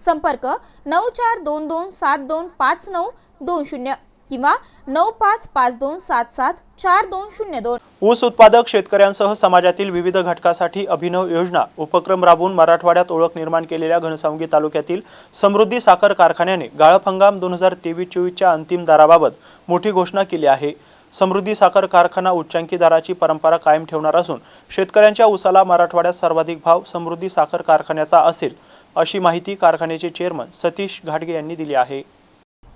संपर्क नऊ चार दोन दोन सात दोन पाच नऊ दोन शून्य किंवा नऊ पाच पाच दोन सात सात चार दोन शून्य दोन. ऊस उत्पादक शेतकऱ्यांसह समाजातील विविध घटकासाठी अभिनव योजना उपक्रम राबवून मराठवाड्यात ओळख निर्माण केलेल्या घनसावंगी तालुक्यातील समृद्धी साखर कारखान्याने गाळप हंगाम दोन हजार तेवीस चोवीसच्या अंतिम दराबाबत मोठी घोषणा केली आहे. समृद्धी साखर कारखाना उच्चांकी दराची परंपरा कायम ठेवणार असून शेतकऱ्यांच्या ऊसाला मराठवाड्यात सर्वाधिक भाव समृद्धी साखर कारखान्याचा असेल. अशी माहिती कारखान्याचे चेअरमन सतीश घाटगे यांनी दिली आहे.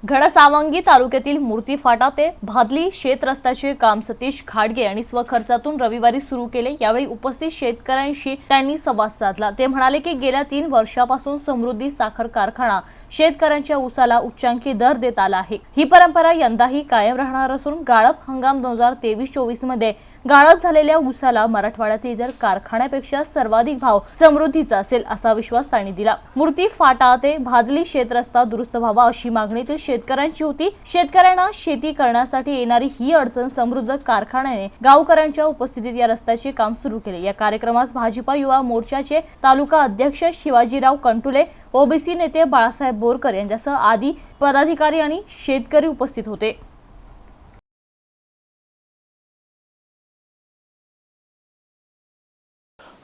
घडसावंगी तालुक्यातील मूर्ती फाटा ते भादली शेत रस्त्याचे काम सतीश खाडगे यांनी स्वखर्चातून रविवारी सुरू केले. यावेळी उपस्थित शेतकऱ्यांशी त्यांनी संवाद साधला. ते म्हणाले की गेल्या तीन वर्षापासून समृद्धी साखर कारखाना शेतकऱ्यांच्या ऊसाला उच्चांकी दर देत आला आहे. ही परंपरा यंदाही कायम राहणार असून गाळप हंगाम दोन हजार तेवीस चोवीसमध्ये गाळप झालेल्या ऊसाला मराठवाड्यातील इतर कारखान्यापेक्षा सर्वाधिक भाव समृद्धीचा असेल असा विश्वास त्यांनी दिला. मूर्ती फाटा ते भादली शेत रस्ता दुरुस्त व्हावा अशी मागणी तर शेतकऱ्यांची होती. शेतकऱ्यांना शेती करण्यासाठी येणारी ही अडचण समृद्ध कारखान्याने गावकऱ्यांच्या उपस्थितीत या रस्त्याचे काम सुरू केले. या कार्यक्रमास भाजपा युवा मोर्चाचे तालुका अध्यक्ष शिवाजीराव कंटुले ओबीसी नेते बाळासाहेब बोरकर यांच्यासह आदी पदाधिकारी आणि शेतकरी उपस्थित होते.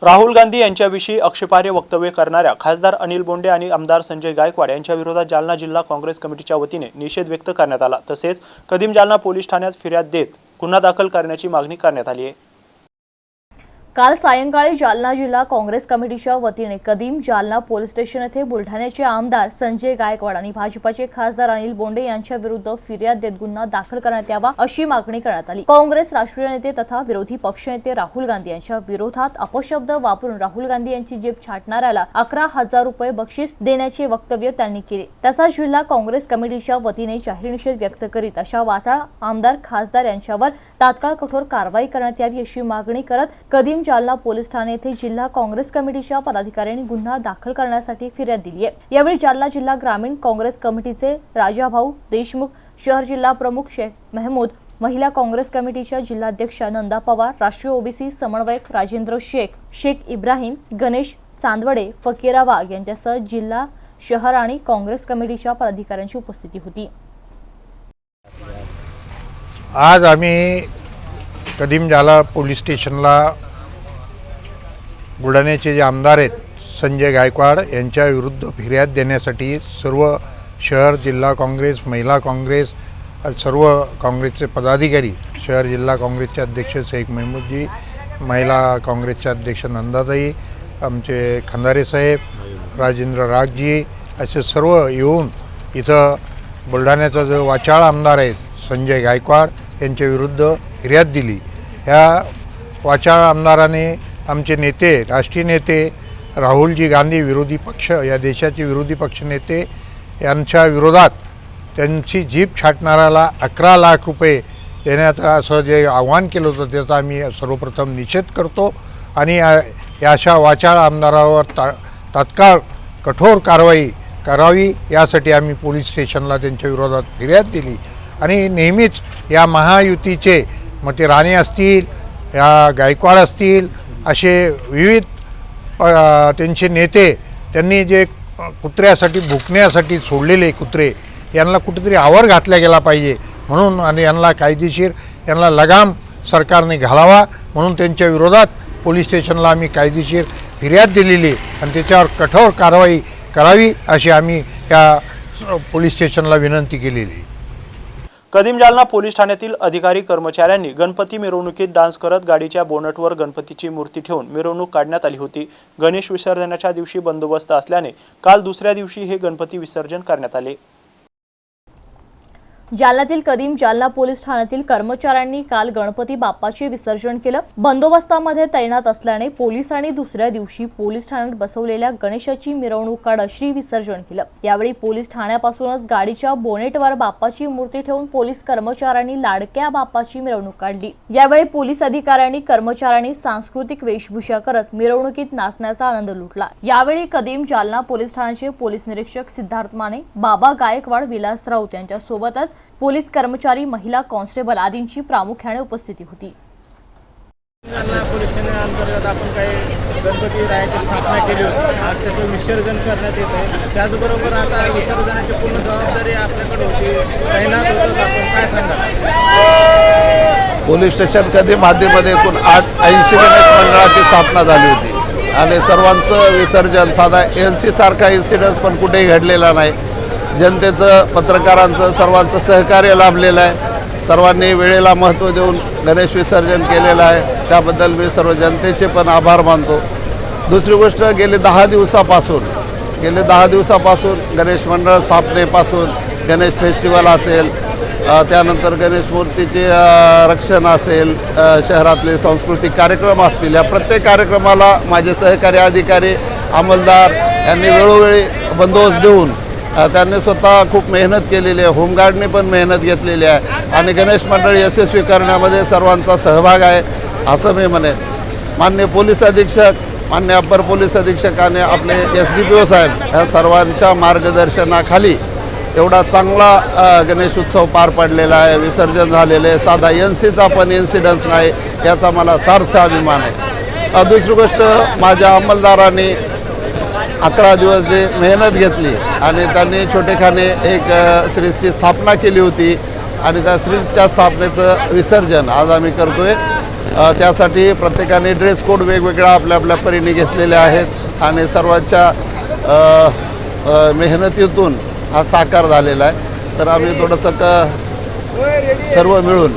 राहुल गांधी यांच्याविषयी आक्षेपार्ह वक्तव्य करणाऱ्या खासदार अनिल बोंडे आणि आमदार संजय गायकवाड यांच्या विरोधात जालना जिल्हा काँग्रेस कमिटीच्या वतीने निषेध व्यक्त करण्यात आला. तसेच कदीम जालना पोलीस ठाण्यात फिर्याद देत गुन्हा दाखल करण्याची मागणी करण्यात आली आहे. काल सायंकाळी जालना जिल्हा काँग्रेस कमिटीच्या वतीने कदीम जालना पोलीस स्टेशन येथे बुलढाण्याचे आमदार संजय गायकवाड आणि भाजपाचे खासदार अनिल बोंडे यांच्या विरुद्ध फिर्याद देत गुन्हा दाखल करण्यात यावा अशी मागणी करण्यात आली. काँग्रेस राष्ट्रीय नेते तथा विरोधी पक्षनेते राहुल गांधी यांच्या विरोधात अपशब्द वापरून राहुल गांधी यांची जीप छाटणाऱ्याला अकरा हजार रुपये बक्षीस देण्याचे वक्तव्य त्यांनी केले. तसा जिल्हा काँग्रेस कमिटीच्या वतीने जाहीर निषेध व्यक्त करीत अशा वाचाळ आमदार खासदार यांच्यावर तात्काळ कठोर कारवाई करण्यात यावी अशी मागणी करत कदीम जालना पोलीस ठाणे येथे जिल्हा काँग्रेस कमिटीच्या पदाधिकाऱ्यांनी गुन्हा दाखल करण्यासाठी फिर्याद दिली आहे. यावेळी जालना जिल्हा ग्रामीण काँग्रेस कमिटीचे राजाभाऊ देशमुख शहर जिल्हा प्रमुख शेख महमूद महिला काँग्रेस कमिटीच्या जिल्हाध्यक्षा नंदा पवार राष्ट्रीय ओबीसी समन्वयक राजेंद्र शेख शेख इब्राहिम गणेश चांदवडे फकीरा वाघ यांच्यासह जिल्हा शहर आणि काँग्रेस कमिटीच्या पदाधिकाऱ्यांची उपस्थिती होती. आज आम्ही कदीम जाला पोलीस स्टेशनला बुलढाण्याचे जे आमदार आहेत संजय गायकवाड यांच्या विरुद्ध फिर्याद देण्यासाठी सर्व शहर जिल्हा काँग्रेस महिला काँग्रेस सर्व काँग्रेसचे पदाधिकारी शहर जिल्हा काँग्रेसचे अध्यक्ष शेख महमूदजी महिला काँग्रेसचे अध्यक्ष नंदाताई आमचे खंदारे साहेब राजेंद्र रागजी असे सर्व येऊन इथं बुलढाण्याचा जो वाचाळ आमदार आहे संजय गायकवाड यांच्या विरुद्ध फिर्याद दिली. ह्या वाचाळ आमदाराने आमचे नेते राष्ट्रीय नेते राहुलजी गांधी विरोधी पक्ष या देशाचे विरोधी पक्षनेते यांच्या विरोधात त्यांची जीप छाटणाऱ्याला अकरा लाख रुपये देण्याचं असं जे आव्हान केलं होतं त्याचा आम्ही सर्वप्रथम निषेध करतो. आणि या अशा वाचाळ आमदारावर ता तात्काळ कठोर कारवाई करावी यासाठी आम्ही पोलीस स्टेशनला त्यांच्या विरोधात फिर्याद दिली. आणि नेहमीच या महायुतीचे मग ते राणे असतील या गायकवाड असतील असे विविध त्यांचे नेते त्यांनी जे कुत्र्यासाठी भुकण्यासाठी सोडलेले कुत्रे यांना कुठेतरी आवर घातला गेला पाहिजे. म्हणून आणि यांना कायदेशीर यांना लगाम सरकारने घालावा. म्हणून त्यांच्या विरोधात पोलीस स्टेशनला आम्ही कायदेशीर फिर्याद दिलेली आणि त्याच्यावर कठोर कारवाई करावी अशी आम्ही या पोलीस स्टेशनला विनंती केलेली. कदीम जालना पोलीस ठाण्यातील अधिकारी कर्मचाऱ्यांनी गणपती मिरवणुकीत डान्स करत गाडीच्या बोनटवर गणपतीची मूर्ती ठेवून मिरवणूक काढण्यात आली होती. गणेश विसर्जनाच्या दिवशी बंदोबस्त असल्याने काल दुसऱ्या दिवशी हे गणपती विसर्जन करण्यात आले. जालन्यातील कदीम जालना पोलीस ठाण्यातील कर्मचाऱ्यांनी काल गणपती बाप्पाचे विसर्जन केलं. बंदोबस्तामध्ये तैनात असल्याने पोलिसांनी दुसऱ्या दिवशी पोलीस ठाण्यात बसवलेल्या गणेशाची मिरवणूक काढत श्री विसर्जन केलं. यावेळी पोलीस ठाण्यापासूनच गाडीच्या बोनेटवर बाप्पाची मूर्ती ठेवून पोलीस कर्मचाऱ्यांनी लाडक्या बाप्पाची मिरवणूक काढली. यावेळी पोलीस अधिकाऱ्यांनी कर्मचाऱ्यांनी सांस्कृतिक वेशभूषा करत मिरवणुकीत नाचण्याचा आनंद लुटला. यावेळी कदीम जालना पोलीस ठाण्याचे पोलीस निरीक्षक सिद्धार्थ माने बाबा गायकवाड विलास राऊत यांच्यासोबतच पोलीस कर्मचारी महिला कॉन्स्टेबल आदींची प्रामुख्याने उपस्थिती होती. पोलीस ठाण्याअंतर्गत आपण काही गणपती रायाची स्थापना केली होती. आज त्याचं विसर्जन करण्यात येत आहे. त्याचबरोबर आता विसर्जनाची पूर्ण जबाबदारी आपल्याकडे होती. तैनात होतं. आपण काय सांगाल? पोलीस स्टेशन कधी माध्यमध्ये एकूण आठ ऐंशी गणेश मंडळाची स्थापना झाली होती. आणि सर्वांचं विसर्जन साधा एन सी सारखा इन्सिडन्स पण कुठेही घडलेला नाही. जनतेचं पत्रकारांचं सर्वांचं सहकार्य लाभलेलं आहे. सर्वांनी वेळेला महत्त्व देऊन गणेश विसर्जन केलेलं आहे. त्याबद्दल मी सर्व जनतेचे पण आभार मानतो. दुसरी गोष्ट गेले दहा दिवसापासून गेले दहा दिवसापासून गणेश मंडळ स्थापनेपासून गणेश फेस्टिवल असेल त्यानंतर गणेश मूर्तीचे रक्षण असेल शहरातले सांस्कृतिक कार्यक्रम असतील या प्रत्येक कार्यक्रमाला माझे सहकारी अधिकारी अंमलदार यांनी वेळोवेळी बंदोबस्त देऊन त्यांनी स्वतः खूप मेहनत केलेली आहे. होमगार्डने पण मेहनत घेतलेली आहे. आणि गणेश मंडळ यशस्वी करण्यामध्ये सर्वांचा सहभाग आहे असं मी म्हणेन. मान्य पोलीस अधीक्षक मान्य अप्पर पोलीस अधीक्षकाने आपले एस डी पी ओ साहेब ह्या सर्वांच्या मार्गदर्शनाखाली एवढा चांगला गणेश उत्सव पार पडलेला आहे विसर्जन झालेलं आहे. साधा एन सीचा पण इन्सिडन्स नाही याचा मला सार्थ अभिमान आहे. दुसरी गोष्ट माझ्या अंमलदारांनी अकरा दिवस जे मेहनत घेतली आणि त्यांनी छोटेखाने एक श्रीजची स्थापना केली होती आणि त्या श्रीजच्या स्थापनेचं विसर्जन आज आम्ही करतोय. आहे त्यासाठी प्रत्येकाने ड्रेस कोड वेगवेगळा आपल्या आपल्या परीने घेतलेले आहेत आणि सर्वांच्या मेहनतीतून हा साकार झालेला आहे. तर आम्ही थोडंसं क सर्व मिळून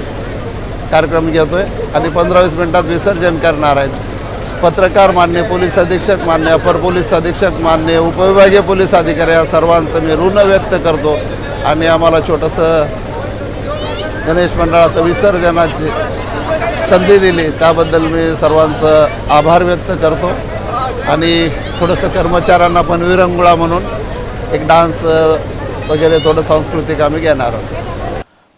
कार्यक्रम घेतोय आणि पंधरा वीस मिनटात विसर्जन करणार आहेत. पत्रकार मान्य पोलीस अधीक्षक मान्य अपर पोलीस अधीक्षक मान्य उपविभागीय पोलीस अधिकारी या सर्वांचं मी ऋण व्यक्त करतो. आणि आम्हाला छोटंसं गणेश मंडळाचं विसर्जनाची संधी दिली. त्याबद्दल मी सर्वांचं आभार व्यक्त करतो. आणि थोडंसं कर्मचाऱ्यांना पण विरंगुळा म्हणून एक डान्स वगैरे थोडं सांस्कृतिक आम्ही घेणार आहोत.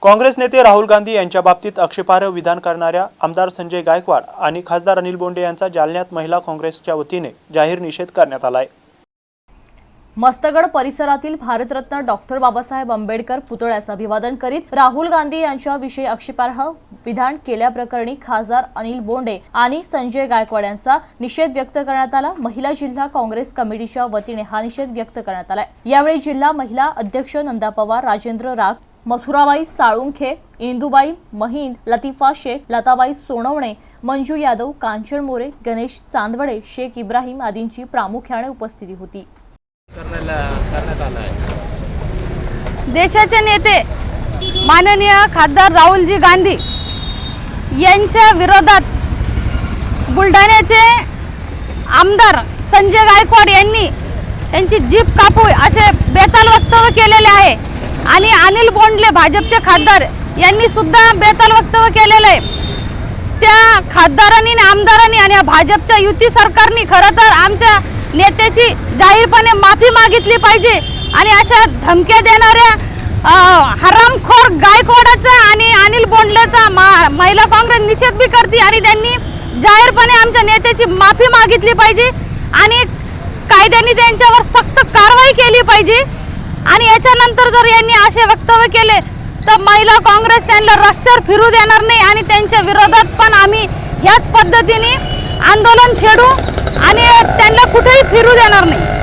काँग्रेस नेते राहुल गांधी यांच्या बाबतीत आक्षेपार्ह विधान करणाऱ्या आमदार संजय गायकवाड आणि खासदार अनिल बोंडे यांचा जालन्यात महिला काँग्रेसच्या वतीने जाहीर निषेध करण्यात आलाय. मस्तगड परिसरातील भारतरत्न डॉक्टर बाबासाहेब आंबेडकर पुतळ्यास अभिवादन करीत राहुल गांधी यांच्याविषयी आक्षेपार्ह विधान केल्याप्रकरणी खासदार अनिल बोंडे आणि संजय गायकवाड यांचा निषेध व्यक्त करण्यात आला. महिला जिल्हा काँग्रेस कमिटीच्या वतीने हा निषेध व्यक्त करण्यात आलाय. यावेळी जिल्हा महिला अध्यक्ष नंदा पवार राजेंद्र राग मथुराबाई साळुंखे इंदुबाई महिंद लतिफा शेख लताबाई सोनवणे मंजू यादव कांचन मोरे गणेश चांदवडे शेख इब्राहिम आदींची प्रामुख्याने उपस्थिती होती. देशाचे नेते माननीय खासदार राहुलजी गांधी यांच्या विरोधात बुलढाण्याचे आमदार संजय गायकवाड यांनी त्यांची जीप कापू असे बेताल वक्तव्य केलेले आहे. आणि अनिल बोंडले भाजपचे खासदार यांनी सुद्धा बेताल वक्तव्य केलेलं आहे. त्या खासदारांनी आमदारांनी आणि भाजपच्या युती सरकारने खरं तर आमच्या नेत्याची जाहीरपणे माफी मागितली पाहिजे आणि अशा धमक्या देणाऱ्या हरामखोर गायकवाडाचा आणि अनिल बोंडलेचा मा महिला काँग्रेस निषेध बी करते आणि त्यांनी जाहीरपणे आमच्या नेत्याची माफी मागितली पाहिजे आणि कायद्याने त्यांच्यावर सक्त कारवाई केली पाहिजे. आणि याच्यानंतर जर यांनी असे वक्तव्य केले तर महिला काँग्रेस त्यांना रस्त्यावर फिरू देणार नाही आणि त्यांच्या विरोधात पण आम्ही ह्याच पद्धतीने आंदोलन छेडू आणि त्यांना कुठेही फिरू देणार नाही.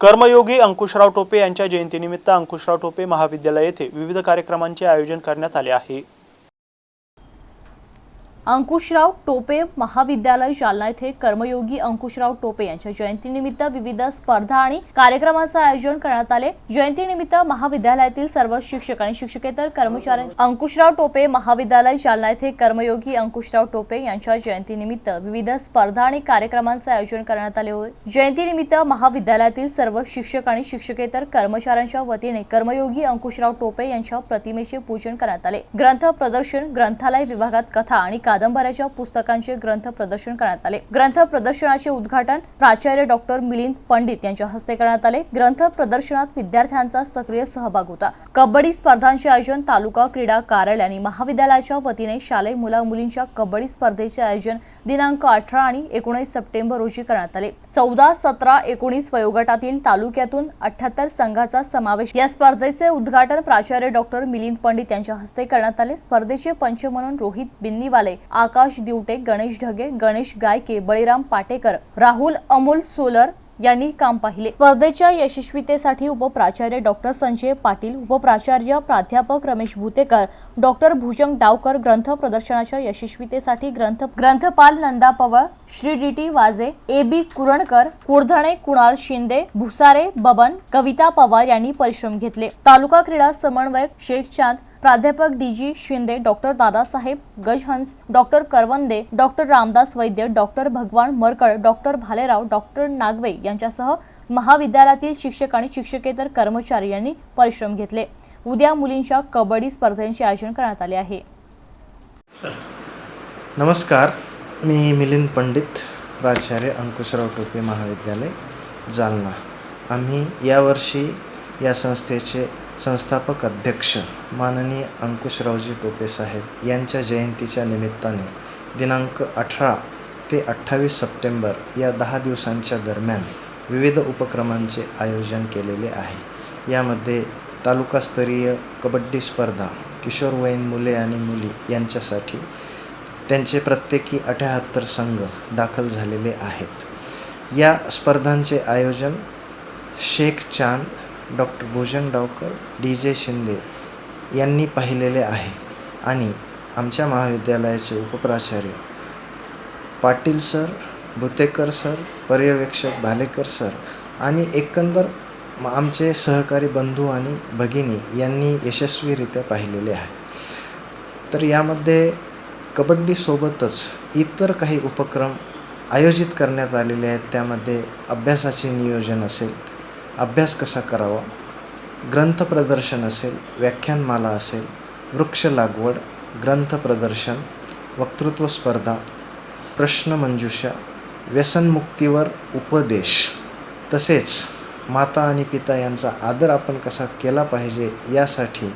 कर्मयोगी अंकुशराव टोपे यांच्या जयंतीनिमित्त अंकुशराव टोपे महाविद्यालय येथे विविध कार्यक्रमांचे आयोजन करण्यात आले आहे. अंकुशराव टोपे महाविद्यालय जालना येथे कर्मयोगी अंकुशराव टोपे यांच्या जयंतीनिमित्त विविध स्पर्धा आणि कार्यक्रमाचं आयोजन करण्यात आले. जयंतीनिमित्त महाविद्यालयातील सर्व शिक्षक आणि शिक्षकेतर कर्मचारी अंकुशराव टोपे महाविद्यालय जालना येथे कर्मयोगी अंकुशराव टोपे यांच्या जयंतीनिमित्त विविध स्पर्धा आणि कार्यक्रमांचं आयोजन करण्यात आले होते. जयंतीनिमित्त महाविद्यालयातील सर्व शिक्षक आणि शिक्षकेतर कर्मचाऱ्यांच्या वतीने कर्मयोगी अंकुशराव टोपे यांच्या प्रतिमेचे पूजन करण्यात आले. ग्रंथ प्रदर्शन ग्रंथालय विभागात कथा आणि कादंबऱ्याच्या पुस्तकांचे ग्रंथ प्रदर्शन करण्यात आले. ग्रंथ प्रदर्शनाचे उद्घाटन प्राचार्य डॉक्टर मिलिंद पंडित यांच्या हस्ते करण्यात आले. ग्रंथ प्रदर्शनात विद्यार्थ्यांचा सक्रिय सहभाग होता. कबड्डी स्पर्धांचे आयोजन तालुका क्रीडा कार्यालय आणि महाविद्यालयाच्या वतीने शालेय मुला मुलींच्या कबड्डी स्पर्धेचे आयोजन दिनांक अठरा आणि एकोणीस सप्टेंबर रोजी करण्यात आले. चौदा सतरा एकोणीस वयोगटातील तालुक्यातून अठ्याहत्तर संघाचा समावेश. या स्पर्धेचे उद्घाटन प्राचार्य डॉक्टर मिलिंद पंडित यांच्या हस्ते करण्यात आले. स्पर्धेचे पंच म्हणून रोहित बिन्नीवाले आकाश दिवटे गणेश ढगे गणेश गायके बळीराम पाटेकर राहुल अमोल सोलर यांनी काम पाहिले. स्पर्धेच्या यशस्वीतेसाठी उपप्राचार्य डॉक्टर संजय पाटील उपप्राचार्य प्राध्यापक रमेश भुतेकर डॉक्टर भुजंग डावकर ग्रंथ प्रदर्शनाच्या यशस्वीतेसाठी ग्रंथ ग्रंथपाल Nanda Pawar Shri D T Waje A B कुरणकर कुरधणे Kunal Shinde Bhusare Baban कविता पवार यांनी परिश्रम घेतले. तालुका क्रीडा समन्वयक शेख चांद प्राध्यापक D G Shinde doctor Dadasaheb Gajhans doctor Karwande doctor Ramdas Vaidya doctor Bhagwan Markal doctor Bhalerao doctor Nagwe यांच्यासह महाविद्यालयातील शिक्षक आणि शिक्षकेतर कर्मचारी यांनी परिश्रम घेतले. उद्या मुलींच्या कबड्डी स्पर्धेचे आयोजन करण्यात आले आहे. नमस्कार. मी मिलिंद पंडित प्राचार्य अंकुशराव टोपे महाविद्यालय जालना. आम्ही यावर्षी या संस्थेचे संस्थापक अध्यक्ष माननीय अंकुशरावजी टोपे साहेब यांच्या जयंतीच्या निमित्ताने दिनांक अठरा ते अठ्ठावीस सप्टेंबर या दहा दिवसांच्या दरम्यान विविध उपक्रमांचे आयोजन केलेले आहे. यामध्ये तालुकास्तरीय कबड्डी स्पर्धा किशोरवयीन मुले आणि मुली यांच्यासाठी त्यांचे प्रत्येकी अठ्याहत्तर संघ दाखल झालेले आहेत. या स्पर्धांचे आयोजन Shaikh Chand doctor Bhushan Dawkar D J Shinde यांनी पाहिलेले आहे. आणि आमच्या महाविद्यालयाचे उपप्राचार्य पाटील सर भुतेकर सर पर्यवेक्षक भालेकर सर आणि एकंदर आमचे सहकारी बंधू आणि भगिनी यांनी यशस्वीरित्या पाहिलेले आहे. तर यामध्ये कबड्डीसोबतच इतर काही उपक्रम आयोजित करण्यात आलेले आहेत. त्यामध्ये अभ्यासाचे नियोजन असेल अभ्यास कसा करावा? ग्रंथ प्रदर्शन असेल व्याख्यानमाला असेल वृक्ष लागवड ग्रंथ प्रदर्शन वक्तृत्व स्पर्धा प्रश्नमंजुषा व्यसनमुक्तीवर उपदेश. तसेच माता आणि पिता यांचा आदर आपण कसा केला पाहिजे यासाठी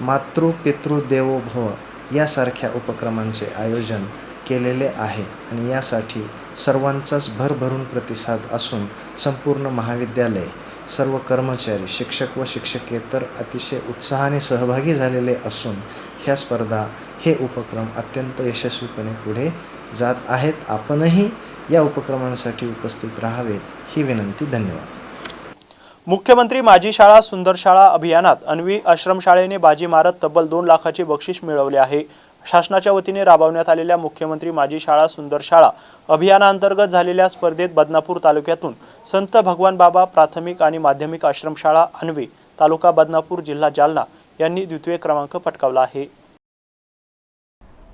मातृ पितृ देवो भव यासारख्या उपक्रमांचे आयोजन केलेले आहे आणि यासाठी सर्वांचाच भरभरून प्रतिसाद असून संपूर्ण महाविद्यालय सर्व कर्मचारी शिक्षक व शिक्षकेतर अतिशय उत्साहाने सहभागी झालेले असून ह्या स्पर्धा हे उपक्रम अत्यंत यशस्वीपणे पुढे जात आहेत. आपणही या उपक्रमांसाठी उपस्थित राहावे ही विनंती धन्यवाद. मुख्यमंत्री माझी शाळा सुंदर शाळा अभियानात अन्वी आश्रमशाळेने बाजी मारत तब्बल दोन लाखाचे बक्षीस मिळवले आहे. शासनाच्या वतीने राबवण्यात आलेल्या मुख्यमंत्री माझी शाळा सुंदर शाळा अभियानांतर्गत झालेल्या स्पर्धेत बदनापूर तालुक्यातून संत भगवान बाबा प्राथमिक आणि माध्यमिक आश्रमशाळा अन्वी तालुका बदनापूर जिल्हा जालना यांनी द्वितीय क्रमांक पटकावला आहे.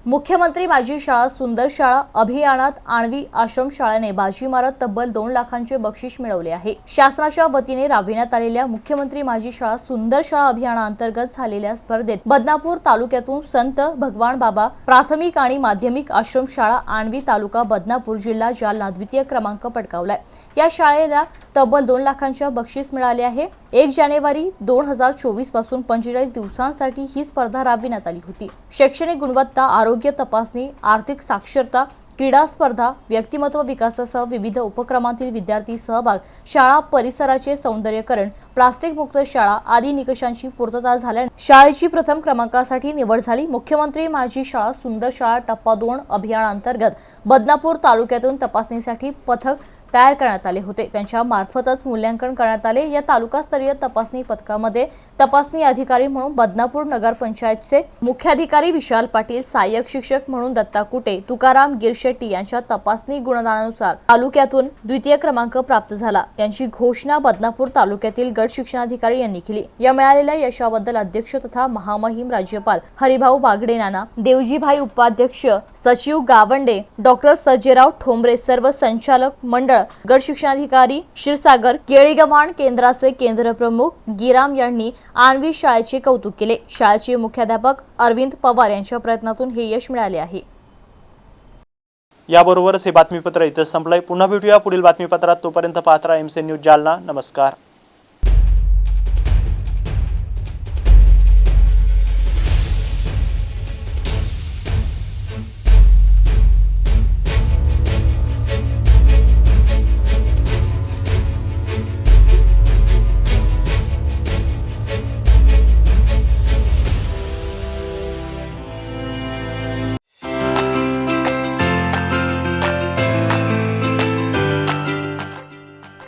मुख्यमंत्री माझी शाळा सुंदर शाळा अभियानात आणवी आश्रम शाळेने बाजी मारत तब्बल दोन लाखांचे बक्षीस मिळवले आहे. शासनाच्या वतीने राबविण्यात आलेल्या मुख्यमंत्री माझी शाळा सुंदर शाळा अभियानाअंतर्गत झालेल्या स्पर्धेत बदनापूर तालुक्यातून संत भगवान बाबा प्राथमिक आणि माध्यमिक आश्रम शाळा तालुका बदनापूर जिल्हा जालना द्वितीय क्रमांक पटकावलाय. या शाळेला तब्बल दोन लाखांच्या बक्षीस मिळाले आहे. एक जानेवारी दोन हजार चोवीसपासून पंचेचाळीस दिवसांसाठी ही स्पर्धा राबविण्यात आली होती. शैक्षणिक गुणवत्ता आरोग्य तपासणी आर्थिक साक्षरता क्रीडा स्पर्धा व्यक्तिमत्व विकासासह विविध उपक्रमांतील विद्यार्थी सहभाग शाळा परिसराचे सौंदर्यकरण प्लास्टिक मुक्त शाळा आदी निकषांची पूर्तता झाल्याने शाळेची प्रथम क्रमांकासाठी निवड झाली. मुख्यमंत्री माझी शाळा सुंदर शाळा टप्पा दोन अभियानांतर्गत बदनापूर तालुक्यातून तपासणीसाठी पथक तयार करण्यात आले होते. त्यांच्या मार्फतच मूल्यांकन करण्यात आले. या तालुकास्तरीय तपासणी पथकामध्ये तपासणी अधिकारी म्हणून बदनापूर नगरपंचायतचे मुख्याधिकारी विशाल पाटील सहाय्यक शिक्षक म्हणून दत्ता कुटे तुकाराम गिरशेट्टी यांच्या तपासणी गुणदानानुसार तालुक्यातून द्वितीय क्रमांक प्राप्त झाला. यांची घोषणा बदनापूर तालुक्यातील गट शिक्षणाधिकारी यांनी केली. या मिळालेल्या यशाबद्दल अध्यक्ष तथा महामहिम राज्यपाल हरिभाऊ बागडे नाना देवजीभाई उपाध्यक्ष सचिव गावंडे डॉक्टर सर्जेराव ठोंबरे सर्व संचालक मंडळ गट शिक्षणाधिकारी क्षीरसागर केळीगव्हाण केंद्राचे केंद्र प्रमुख गिराम यांनी आणवी शाळेचे कौतुक केले. शाळेचे मुख्याध्यापक अरविंद पवार यांच्या प्रयत्नातून हे यश मिळाले आहे. याबरोबरच हे बातमीपत्र इथं संपलंय. पुन्हा भेटूया. पुढील बातमीपत्रात तोपर्यंत पात्र राहा एमसी न्यूज जालना. नमस्कार.